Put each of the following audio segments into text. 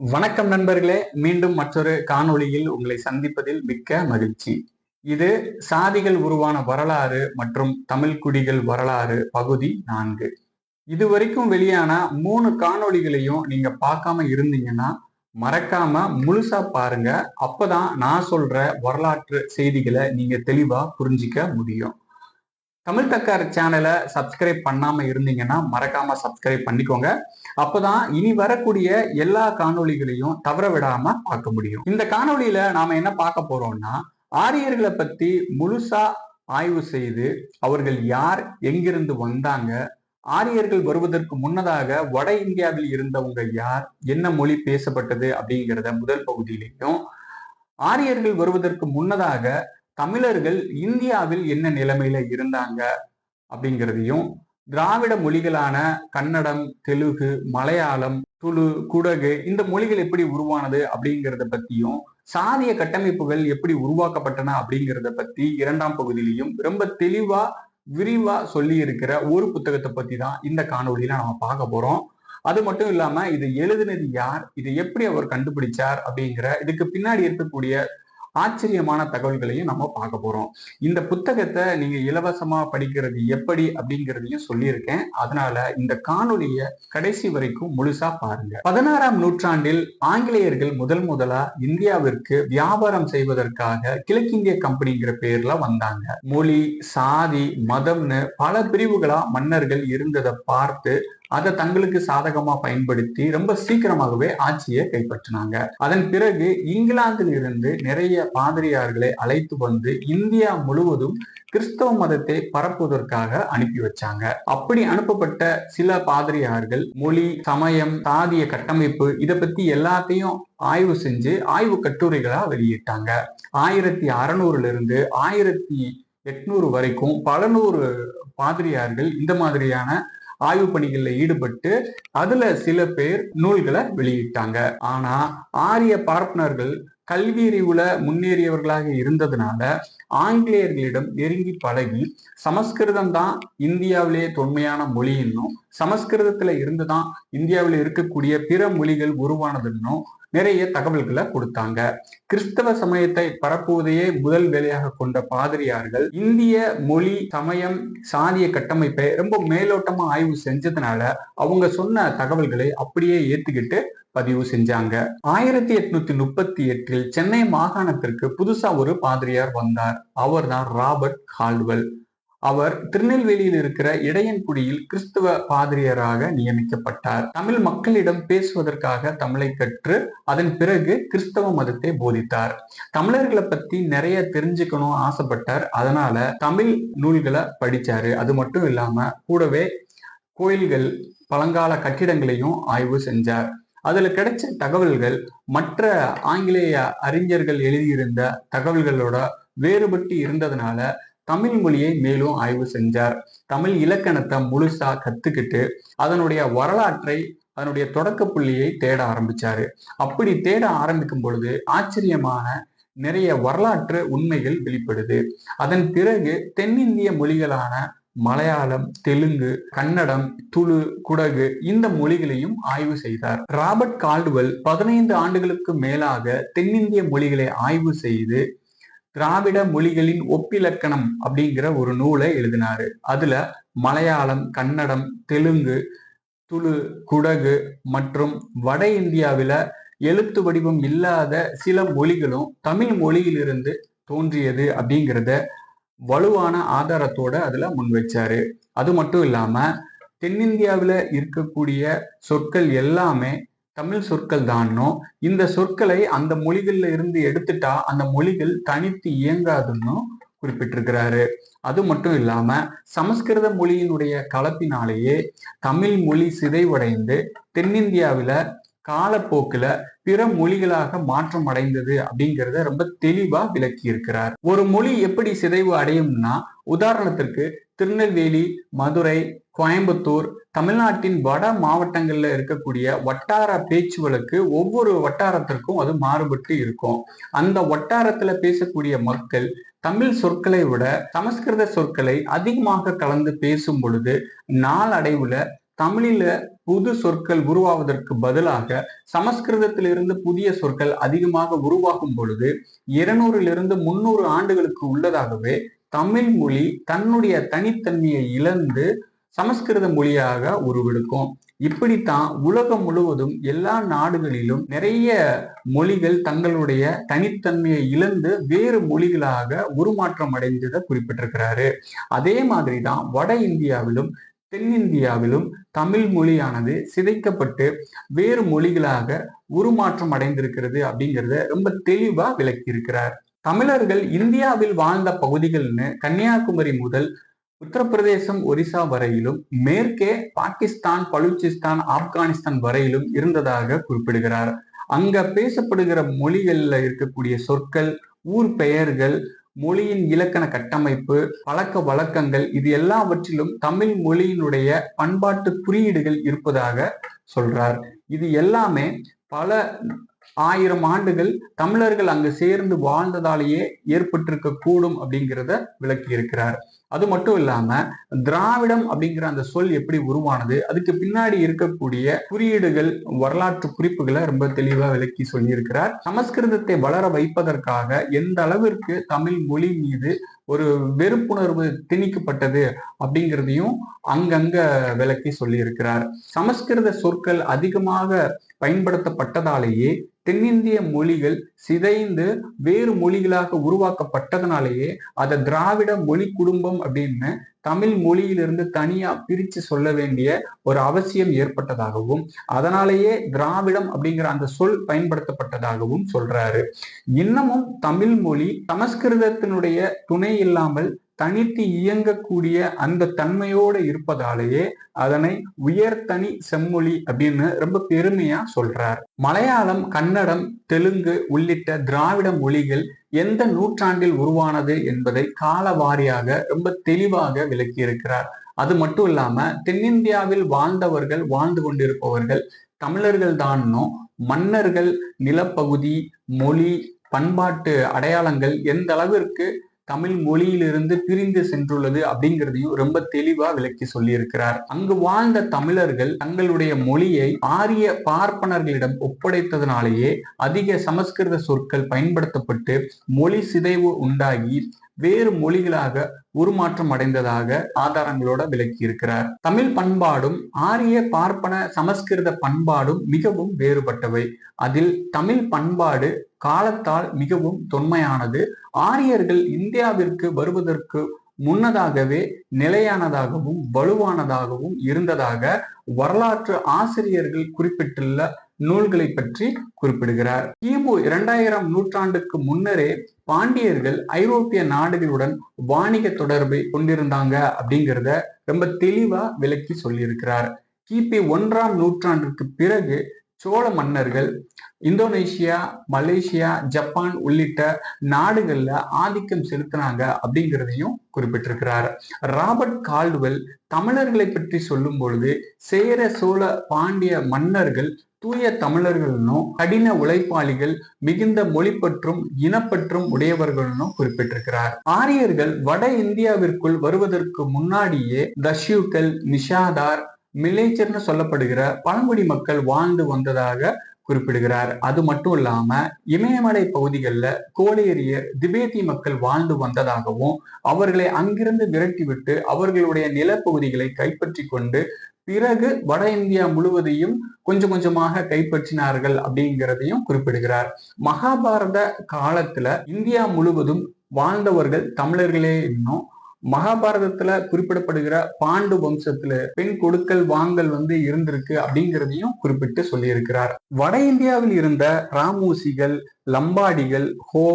வணக்கம் நண்பர்களே மீண்டும் மற்றொரு காணொளியில் உங்களை சந்திப்பதில் மிக்க மகிழ்ச்சி. இது சாதிகள் உருவான வரலாறு மற்றும் தமிழ் குடிகள் வரலாறு பகுதி நான்கு. இதுவரைக்கும் வெளியான மூணு காணொளிகளையும் நீங்க பார்க்காம இருந்தீங்கன்னா மறக்காம முழுசா பாருங்க. அப்பதான் நான் சொல்ற வரலாற்று செய்திகளை நீங்க தெளிவா புரிஞ்சிக்க முடியும். தமிழ் தக்கார் சேனலை சப்ஸ்கிரைப் பண்ணாம இருந்தீங்கன்னா மறக்காம சப்ஸ்கிரைப் பண்ணிக்கோங்க. அப்பதான் இனி வரக்கூடிய எல்லா காணொளிகளையும் தவற விடாம பார்க்க முடியும். இந்த காணொளியில நாம என்ன பார்க்க போறோம்னா ஆரியர்களை பத்தி முழுசா ஆய்வு செய்து அவர்கள் யார் எங்கிருந்து வந்தாங்க ஆரியர்கள் வருவதற்கு முன்னதாக வட இந்தியாவில் இருந்தவங்க யார் என்ன மொழி பேசப்பட்டது அப்படிங்கிறத முதல் பகுதியிலையும் ஆரியர்கள் வருவதற்கு முன்னதாக தமிழர்கள் இந்தியாவில் என்ன நிலைமையில இருந்தாங்க அப்படிங்கிறதையும் திராவிட மொழிகளான கன்னடம் தெலுங்கு மலையாளம் துளு குடகு இந்த மொழிகள் எப்படி உருவானது அப்படிங்கிறத பத்தியும் சாதிய கட்டமைப்புகள் எப்படி உருவாக்கப்பட்டன அப்படிங்கிறத பத்தி இரண்டாம் பகுதியிலையும் ரொம்ப தெளிவா விரிவா சொல்லி இருக்கிற ஒரு புத்தகத்தை பத்தி தான் இந்த காணொலியில நம்ம பார்க்க போறோம். அது மட்டும் இல்லாம இது எழுதினது யார் இதை எப்படி அவர் கண்டுபிடிச்சார் அப்படிங்கிற இதுக்கு பின்னாடி இருக்கக்கூடிய ஆச்சரியமான தகவல்களையும் நம்ம பார்க்க போறோம். இந்த புத்தகத்தை நீங்க இலவசமா படிக்கிறது எப்படி அப்படிங்கிறதையும் சொல்லியிருக்கேன். அதனால இந்த காணொலிய கடைசி வரைக்கும் முழுசா பாருங்க. பதினாறாம் நூற்றாண்டில் ஆங்கிலேயர்கள் முதல் முதலா இந்தியாவிற்கு வியாபாரம் செய்வதற்காக கிழக்கிந்திய கம்பெனிங்கிற பேர்ல வந்தாங்க. மொழி சாதி மதம்னு பல பிரிவுகளா மன்னர்கள் இருந்ததை பார்த்து அதை தங்களுக்கு சாதகமா பயன்படுத்தி ரொம்ப சீக்கிரமாகவே ஆட்சியை கைப்பற்றினாங்க. அதன் பிறகு இங்கிலாந்தில் இருந்து நிறைய பாதிரியார்களை அழைத்து வந்து இந்தியா முழுவதும் கிறிஸ்தவ மதத்தை பரப்புவதற்காக அனுப்பி வச்சாங்க. அப்படி அனுப்பப்பட்ட சில பாதிரியார்கள் மொழி சமயம் சாதிய கட்டமைப்பு இதை பத்தி எல்லாத்தையும் ஆய்வு செஞ்சு ஆய்வு கட்டுரைகளா வெளியிட்டாங்க. ஆயிரத்தி அறநூறுல இருந்து ஆயிரத்தி எட்நூறு வரைக்கும் பல நூறு பாதிரியார்கள் இந்த மாதிரியான ஆய்வு பணிகளில் ஈடுபட்டு அதுல சில பேர் நூல்களை வெளியிட்டாங்க. ஆனா ஆரிய பார்ப்பனர்கள் கல்வி அறிவுல முன்னேறியவர்களாக இருந்ததுனால ஆங்கிலேயர்களிடம் நெருங்கி பழகி சமஸ்கிருதம் தான் இந்தியாவிலேயே தொன்மையான மொழி என்னும் சமஸ்கிருதத்துல இருந்துதான் இந்தியாவில் இருக்கக்கூடிய பிற மொழிகள் உருவானதுன்னும் நிறைய தகவல்களை கொடுத்தாங்க. கிறிஸ்தவ சமயத்தை பரப்புவதையே முதல் வேலையாக கொண்ட பாதிரியார்கள் இந்திய மொழி சமயம் சாதிய கட்டமைப்பை ரொம்ப மேலோட்டமா ஆய்வு செஞ்சதுனால அவங்க சொன்ன தகவல்களை அப்படியே ஏத்துக்கிட்டு பதிவு செஞ்சாங்க. ஆயிரத்தி எட்நூத்தி முப்பத்தி எட்டில் சென்னை மாகாணத்திற்கு புதுசா ஒரு பாதிரியார் வந்தார். அவர்தான் ராபர்ட் ஹால்வெல் அவர் திருநெல்வேலியில் இருக்கிற இடையன்குடியில் கிறிஸ்துவ பாதிரியராக நியமிக்கப்பட்டார். தமிழ் மக்களிடம் பேசுவதற்காக தமிழை கற்று அதன் பிறகு கிறிஸ்தவ மதத்தை போதித்தார். தமிழர்களை பத்தி நிறைய தெரிஞ்சுக்கணும் ஆசைப்பட்டார். அதனால தமிழ் நூல்களை படிச்சாரு. அது மட்டும் இல்லாம கூடவே கோயில்கள் பழங்கால கட்டிடங்களையும் ஆய்வு செஞ்சார். அதுல கிடைச்ச தகவல்கள் மற்ற ஆங்கிலேய அறிஞர்கள் எழுதியிருந்த தகவல்களோட வேறுபட்டு இருந்ததுனால தமிழ் மொழியை மேலும் ஆய்வு செஞ்சார். தமிழ் இலக்கணத்தை முழுசா கத்துக்கிட்டு அதனுடைய வரலாற்றை அதனுடைய தொடக்க புள்ளியை தேட ஆரம்பிச்சாரு. அப்படி தேட ஆரம்பிக்கும் பொழுது ஆச்சரியமான நிறைய வரலாற்று உண்மைகள் வெளிப்படுது. அதன் பிறகு தென்னிந்திய மொழிகளான மலையாளம் தெலுங்கு கன்னடம் துளு குடகு இந்த மொழிகளையும் ஆய்வு செய்தார். ராபர்ட் கால்டுவெல் பதினைந்து ஆண்டுகளுக்கு மேலாக தென்னிந்திய மொழிகளை ஆய்வு செய்து திராவிட மொழிகளின் ஒப்பிலக்கணம் அப்படிங்கிற ஒரு நூலை எழுதினாரு. அதுல மலையாளம் கன்னடம் தெலுங்கு துளு குடகு மற்றும் வட இந்தியாவில எழுத்து வடிவம் இல்லாத சில மொழிகளும் தமிழ் மொழியிலிருந்து தோன்றியது அப்படிங்கிறத வலுவான ஆதாரத்தோட அதுல முன்வைச்சாரு அது மட்டும் இல்லாம தென்னிந்தியாவில இருக்கக்கூடிய சொற்கள் எல்லாமே தமிழ் சொற்கள் தானோ இந்த சொற்களை அந்த மொழிகள்ல இருந்து எடுத்துட்டா அந்த மொழிகள் தனித்து இயங்காதுன்னு குறிப்பிட்டிருக்கிறாரு. அது மட்டும் இல்லாம சமஸ்கிருத மொழியினுடைய கலப்பினாலேயே தமிழ் மொழி சிதைவடைந்து தென்னிந்தியாவில காலப்போக்குல பிற மொழிகளாக மாற்றம் அடைந்தது அப்படிங்கிறத ரொம்ப தெளிவா விளக்கி இருக்கிறார் ஒரு மொழி எப்படி சிதைவு அடையும்னா உதாரணத்திற்கு திருநெல்வேலி மதுரை கோயம்புத்தூர் தமிழ்நாட்டின் வட மாவட்டங்கள்ல இருக்கக்கூடிய வட்டார பேச்சு வழக்கு ஒவ்வொரு வட்டாரத்திற்கும் அது மாறுபட்டு இருக்கும். அந்த வட்டாரத்துல பேசக்கூடிய மக்கள் தமிழ் சொற்களை விட சமஸ்கிருத சொற்களை அதிகமாக கலந்து பேசும் பொழுது நாளடைவுல தமிழில புது சொற்கள் உருவாவதற்கு பதிலாக சமஸ்கிருதத்திலிருந்து புதிய சொற்கள் அதிகமாக உருவாகும் பொழுது இருநூறிலிருந்து முன்னூறு ஆண்டுகளுக்கு உள்ளதாகவே தமிழ் மொழி தன்னுடைய தனித்தன்மையை இழந்து சமஸ்கிருத மொழியாக உருவெடுக்கும். இப்படித்தான் உலகம் முழுவதும் எல்லா நாடுகளிலும் நிறைய மொழிகள் தங்களுடைய தனித்தன்மையை இழந்து வேறு மொழிகளாக உருமாற்றம் அடைந்ததை குறிப்பிட்டிருக்கிறாரு. அதே மாதிரிதான் வட இந்தியாவிலும் தென்னிந்தியாவிலும் தமிழ் மொழியானது சிதைக்கப்பட்டு வேறு மொழிகளாக உருமாற்றம் அடைந்திருக்கிறது அப்படிங்கிறத ரொம்ப தெளிவா விளக்கி இருக்கிறார் தமிழர்கள் இந்தியாவில் வாழ்ந்த பகுதிகள்னு கன்னியாகுமரி முதல் உத்தரப்பிரதேசம் ஒரிசா வரையிலும் மேற்கே பாகிஸ்தான் பலூச்சிஸ்தான் ஆப்கானிஸ்தான் வரையிலும் இருந்ததாக குறிப்பிடுகிறார். அங்க பேசப்படுகிற மொழிகள்ல இருக்கக்கூடிய சொற்கள் ஊர் பெயர்கள் மொழியின் இலக்கண கட்டமைப்பு பழக்க வழக்கங்கள் இது எல்லாவற்றிலும் தமிழ் மொழியினுடைய பண்பாட்டு குறியீடுகள் இருப்பதாக சொல்றார். இது எல்லாமே பல ஆயிரம் ஆண்டுகள் தமிழர்கள் அங்கு சேர்ந்து வாழ்ந்ததாலேயே ஏற்பட்டிருக்க கூடும் அப்படிங்கிறத விளக்கி இருக்கிறார் அது மட்டும் இல்லாம திராவிடம் அப்படிங்கிற அந்த சொல் எப்படி உருவானது அதுக்கு பின்னாடி இருக்கக்கூடிய குறியீடுகள் வரலாற்று குறிப்புகளை ரொம்ப தெளிவா விளக்கி சொல்லியிருக்கிறார். சமஸ்கிருதத்தை வளர வைப்பதற்காக எந்த அளவிற்கு தமிழ் மொழி மீது ஒரு வெறுப்புணர்வு திணிக்கப்பட்டது அப்படிங்கிறதையும் அங்கங்க விளக்கி சொல்லியிருக்கிறார். சமஸ்கிருத சொற்கள் அதிகமாக பயன்படுத்தப்பட்டதாலேயே தென்னிந்திய மொழிகள் சிதைந்து வேறு மொழிகளாக உருவாக்கப்பட்டதுனாலேயே அதை திராவிட மொழி குடும்பம் அப்படின்னு தமிழ் மொழியிலிருந்து தனியா பிரிச்சு சொல்ல வேண்டிய ஒரு அவசியம் ஏற்பட்டதாகவும் அதனாலேயே திராவிடம் அப்படிங்கிற அந்த சொல் பயன்படுத்தப்பட்டதாகவும் சொல்றாரு. இன்னமும் தமிழ் மொழி சமஸ்கிருதத்தினுடைய துணை இல்லாமல் தனித்து இயங்கக்கூடிய அந்த தன்மையோடு இருப்பதாலேயே அதனை உயர்தனி செம்மொழி அப்படின்னு ரொம்ப பெருமையா சொல்றார். மலையாளம் கன்னடம் தெலுங்கு உள்ளிட்ட திராவிட மொழிகள் எந்த நூற்றாண்டில் உருவானது என்பதை கால வாரியாக ரொம்ப தெளிவாக விளக்கியிருக்கிறார். அது மட்டும் இல்லாம தென்னிந்தியாவில் வாழ்ந்தவர்கள் வாழ்ந்து கொண்டிருப்பவர்கள் தமிழர்கள் தானோ மன்னர்கள் நிலப்பகுதி மொழி பண்பாட்டு அடையாளங்கள் எந்த அளவிற்கு தமிழ் மொழியிலிருந்து பிரிந்து சென்றுள்ளது அப்படிங்கிறதையும் ரொம்ப தெளிவா விளக்கி சொல்லியிருக்கிறார். அங்கு வாழ்ந்த தமிழர்கள் தங்களுடைய மொழியை ஆரிய பார்ப்பனர்களிடம் ஒப்படைத்ததனாலேயே அதிக சமஸ்கிருத சொற்கள் பயன்படுத்தப்பட்டு மொழி சிதைவு உண்டாகி வேறு மொழிகளாக உருமாற்றம் அடைந்ததாக ஆதாரங்களோட விளக்கி இருக்கிறார் தமிழ் பண்பாடும் ஆரிய பார்ப்பன சமஸ்கிருத பண்பாடும் மிகவும் வேறுபட்டவை. அதில் தமிழ் பண்பாடு காலத்தால் மிகவும் தொன்மையானது. ஆரியர்கள் இந்தியாவிற்கு வருவதற்கு முன்னதாகவே நிலையானதாகவும் வலுவானதாகவும் இருந்ததாக வரலாற்று ஆசிரியர்கள் குறிப்பிட்டுள்ள நூல்களை பற்றி குறிப்பிடுகிறார். கிமு இரண்டாயிரம் நூற்றாண்டுக்கு முன்னரே பாண்டியர்கள் ஐரோப்பிய நாடுகளுடன் வாணிக தொடர்பை கொண்டிருந்தாங்க அப்படிங்கிறத ரொம்ப தெளிவா விளக்கி சொல்லியிருக்கிறார். கிபி ஒன்றாம் நூற்றாண்டுக்கு பிறகு சோழ மன்னர்கள் இந்தோனேஷியா மலேசியா ஜப்பான் உள்ளிட்ட நாடுகள்ல ஆதிக்கம் செலுத்தினாங்க அப்படிங்கிறதையும் குறிப்பிட்டிருக்கிறார். ராபர்ட் கால்டுவெல் தமிழர்களை பற்றி சொல்லும் பொழுது சேர சோழ பாண்டிய மன்னர்கள் தூய தமிழர்களும் கடின உழைப்பாளிகள் மிகுந்த மொழிப்பற்றும் இனப்பற்றும் உடையவர்களும் குறிப்பிட்டிருக்கிறார். ஆரியர்கள் வட இந்தியாவிற்குள் வருவதற்கு முன்னாடியே தஷ்யூக்கள் நிஷாதார் மில்லேச்சர்னு சொல்லப்படுகிற பழங்குடி மக்கள் வாழ்ந்து வந்ததாக குறிப்பிடுகிறார். அது மட்டும் இல்லாம இமயமலை பகுதிகளில் கோலேரியர் திபேத்தி மக்கள் வாழ்ந்து வந்ததாகவும் அவர்களை அங்கிருந்து விரட்டிவிட்டு அவர்களுடைய நிலப்பகுதிகளை கைப்பற்றி கொண்டு பிறகு வட இந்தியா முழுவதையும் கொஞ்சம் கொஞ்சமாக கைப்பற்றினார்கள் அப்படிங்கிறதையும் குறிப்பிடுகிறார். மகாபாரத காலத்துல இந்தியா முழுவதும் வாழ்ந்தவர்கள் தமிழர்களே இன்னும் மகாபாரதத்துல குறிப்பிடப்படுகிற பாண்டு வம்சத்துல பெண் கொடுக்கல் வாங்கல் வந்து இருந்திருக்கு அப்படிங்கிறதையும் குறிப்பிட்டு சொல்லியிருக்கிறார். வட இந்தியாவில் இருந்த ராமூசிகள் லம்பாடிகள் ஹோ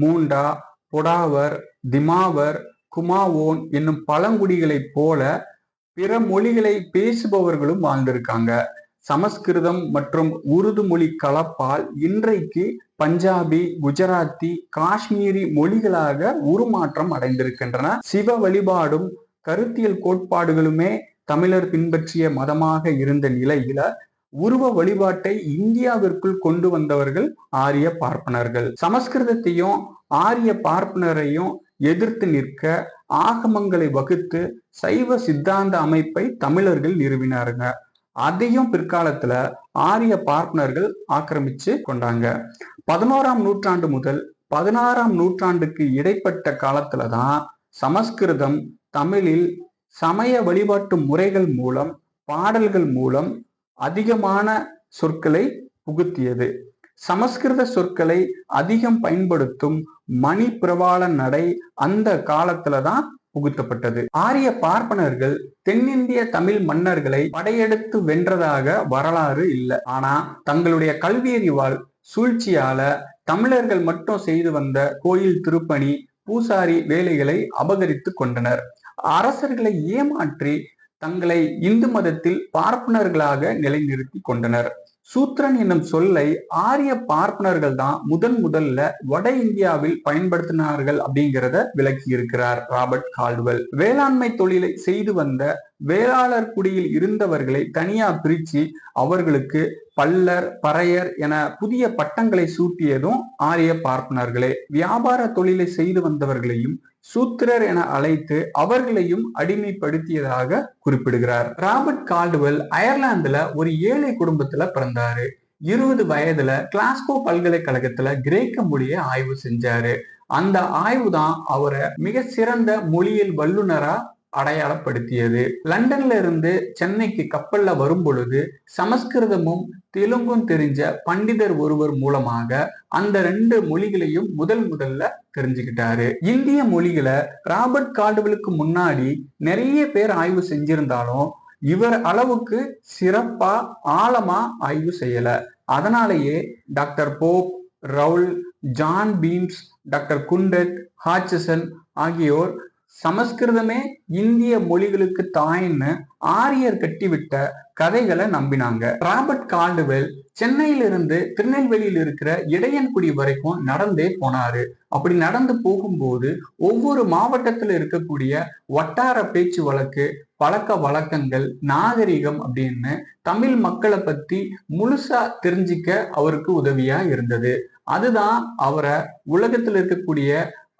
மூண்டா பொடாவர் திமாவர் குமாவோன் என்னும் பழங்குடிகளைப் போல பிற மொழிகளை பேசுபவர்களும் வாழ்ந்திருக்காங்க. சமஸ்கிருதம் மற்றும் உருது மொழி கலப்பால் இன்றைக்கு பஞ்சாபி குஜராத்தி காஷ்மீரி மொழிகளாக உருமாற்றம் அடைந்திருக்கின்றன. சிவ வழிபாடும் கருத்தியல் கோட்பாடுகளுமே தமிழர் பின்பற்றிய மதமாக இருந்த நிலையில உருவ வழிபாட்டை இந்தியாவிற்குள் கொண்டு வந்தவர்கள் ஆரிய பார்ப்பனர்கள். சமஸ்கிருதத்தையும் ஆரிய பார்ப்பனரையும் எதிர்த்து நிற்க ஆகமங்களை வகுத்து சைவ சித்தாந்த அமைப்பை தமிழர்கள் நிறுவினாருங்க. அதையும் பிற்காலத்துல ஆரிய பார்ப்பனர்கள் ஆக்கிரமிச்சு கொண்டாங்க. பதினோராம் நூற்றாண்டு முதல் பதினாறாம் நூற்றாண்டுக்கு இடைப்பட்ட காலத்துலதான் சமஸ்கிருதம் தமிழில் சமய வழிபாட்டு முறைகள் மூலம் பாடல்கள் மூலம் அதிகமான சொற்களை புகுத்தியது. சமஸ்கிருத சொற்களை அதிகம் பயன்படுத்தும் மணி பிரபால நடை அந்த காலத்துல தான் புகுத்தப்பட்டது. ஆரிய பார்ப்பனர்கள் தென்னிந்திய தமிழ் மன்னர்களை படையெடுத்து வென்றதாக வரலாறு இல்லை. ஆனா தங்களுடைய கல்வியறிவால் சூழ்ச்சியால தமிழர்கள் மட்டும் செய்து வந்த கோயில் திருப்பணி பூசாரி வேலைகளை அபகரித்து கொண்டனர். அரசர்களை ஏமாற்றி தங்களை இந்து மதத்தில் பார்ப்பனர்களாக நிலைநிறுத்தி கொண்டனர். சூத்ரன் என்னும் சொல்லை ஆரிய பார்ப்பனர்கள் தான் முதன் முதல்ல வட இந்தியாவில் பயன்படுத்தினார்கள் அப்படிங்கிறத விளக்கி இருக்கிறார் ராபர்ட் கால்டுவெல். வேளாண்மை தொழிலை செய்து வந்த வேளாளர் குடியில் இருந்தவர்களை தனியா பிரிச்சு அவர்களுக்கு பல்லர் பறையர் என புதிய பட்டங்களை சூட்டியதும் ஆரிய பார்ப்பனர்களே. வியாபார தொழிலை செய்து வந்தவர்களையும் சூத்திரர் என அழைத்து அவர்களையும் அடிமைப்படுத்தியதாக குறிப்பிடுகிறார். ராபர்ட் கால்டுவெல் அயர்லாந்துல ஒரு ஏழை குடும்பத்துல பிறந்தாரு. இருபது வயதுல கிளாஸ்கோ பல்கலைக்கழகத்துல கிரேக்க மொழியை ஆய்வு செஞ்சாரு. அந்த ஆய்வு தான் அவரை மிக சிறந்த மொழியியல் வல்லுநரா அடையாளப்படுத்தியது. லண்டன்ல இருந்து சென்னைக்கு கப்பல்ல வரும் பொழுது சமஸ்கிருதமும் தெலுங்கும் தெரிஞ்ச பண்டிதர் ஒருவர் மூலமாக அந்த ரெண்டு மொழிகளையும் முதல் முதல்ல தெரிஞ்சுக்கிட்டாரு. இந்திய மொழிகளை ராபர்ட் கார்டுவலுக்கு முன்னாடி நிறைய பேர் ஆய்வு செஞ்சிருந்தாலும் இவர் அளவுக்கு சிறப்பா ஆழமா ஆய்வு செய்யல. அதனாலேயே டாக்டர் போப் ரவுல் ஜான் பீம்ஸ் டாக்டர் குண்டட் ஹாச்சசன் ஆகியோர் சமஸ்கிருதமே இந்திய மொழிகளுக்கு தாயின்னு ஆரியர் கட்டிவிட்ட கதைகளை நம்பினாங்க. ராபர்ட் கால்டுவெல் சென்னையிலிருந்து திருநெல்வேலியில் இருக்கிற இடையன்குடி வரைக்கும் நடந்தே போனாரு. அப்படி நடந்து போகும்போது ஒவ்வொரு மாவட்டத்தில் இருக்கக்கூடிய வட்டார பேச்சு வழக்கு பழக்க வழக்கங்கள் நாகரிகம் அப்படின்னு தமிழ் மக்களை பத்தி முழுசா தெரிஞ்சிக்க அவருக்கு உதவியா இருந்தது. அதுதான் அவரை உலகத்தில் இருக்கக்கூடிய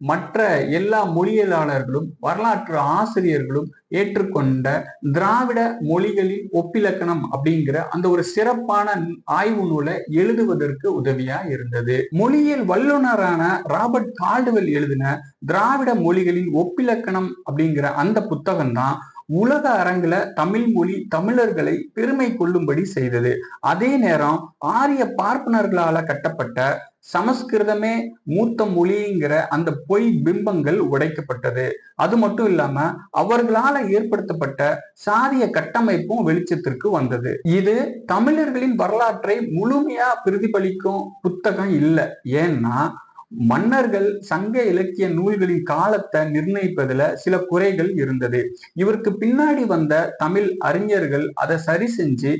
மற்ற எல்லா மொழியியலாளர்களும் வரலாற்று ஆசிரியர்களும் ஏற்றுக்கொண்ட திராவிட மொழிகளின் ஒப்பிலக்கணம் அப்படிங்கிற அந்த ஒரு சிறப்பான ஆய்வு நூலை எழுதுவதற்கு உதவியா இருந்தது. மொழியியல் வல்லுநரான ராபர்ட் கால்டுவெல் எழுதின திராவிட மொழிகளின் ஒப்பிலக்கணம் அப்படிங்கிற அந்த புத்தகம் தான் உலக அரங்குல தமிழ் மொழி தமிழர்களை பெருமை கொள்ளும்படி செய்தது. அதே நேரம் ஆரிய பார்ப்பனர்களால கட்டப்பட்ட சமஸ்கிருதமே மூத்த மொழிங்கிற அந்த பொய் பிம்பங்கள் உடைக்கப்பட்டது. அது மட்டும் இல்லாம அவர்களால ஏற்படுத்தப்பட்ட சாதிய கட்டமைப்பும் வெளிச்சத்திற்கு வந்தது. இது தமிழர்களின் வரலாற்றை முழுமையா பிரதிபலிக்கும் புத்தகம் இல்லை. ஏன்னா மன்னர்கள் சங்க இலக்கிய நூல்களின் காலத்தை நிர்ணயிப்பதுல சில குறைகள் இருந்தது. இவருக்கு பின்னாடி வந்த தமிழ் அறிஞர்கள் அதை சரி செஞ்சு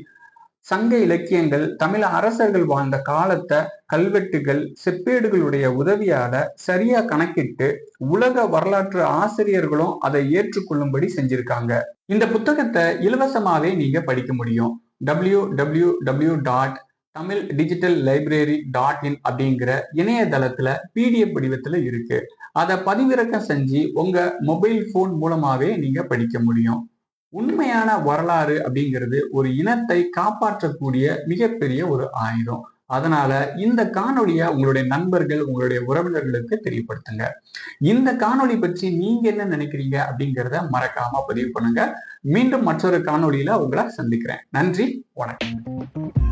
சங்க இலக்கியங்கள் தமிழ் அரசர்கள் வாழ்ந்த காலத்தை கல்வெட்டுகள் செப்பேடுகளுடைய உதவியால சரியா கணக்கிட்டு உலக வரலாற்று ஆசிரியர்களும் அதை ஏற்றுக்கொள்ளும்படி செஞ்சிருக்காங்க. இந்த புத்தகத்தை இலவசமாவே நீங்க படிக்க முடியும். W W W dot Tamil digital library dot in அப்படிங்கிற இணையதளத்துல பிடிஎஃப் வடிவத்துல இருக்கு. அதை பதிவிறக்கம் செஞ்சு உங்க மொபைல் போன் மூலமாவே நீங்க படிக்க முடியும். உண்மையான வரலாறு அப்படிங்கிறது ஒரு இனத்தை காப்பாற்றக்கூடிய மிகப்பெரிய ஒரு ஆயுதம். அதனால இந்த காணொலிய உங்களுடைய நண்பர்கள் உங்களுடைய உறவினர்களுக்கு தெரியப்படுத்துங்க. இந்த காணொளி பற்றி நீங்க என்ன நினைக்கிறீங்க அப்படிங்கிறத மறக்காம பதிவு பண்ணுங்க. மீண்டும் மற்றொரு காணொலியில உங்களை சந்திக்கிறேன். நன்றி வணக்கம்.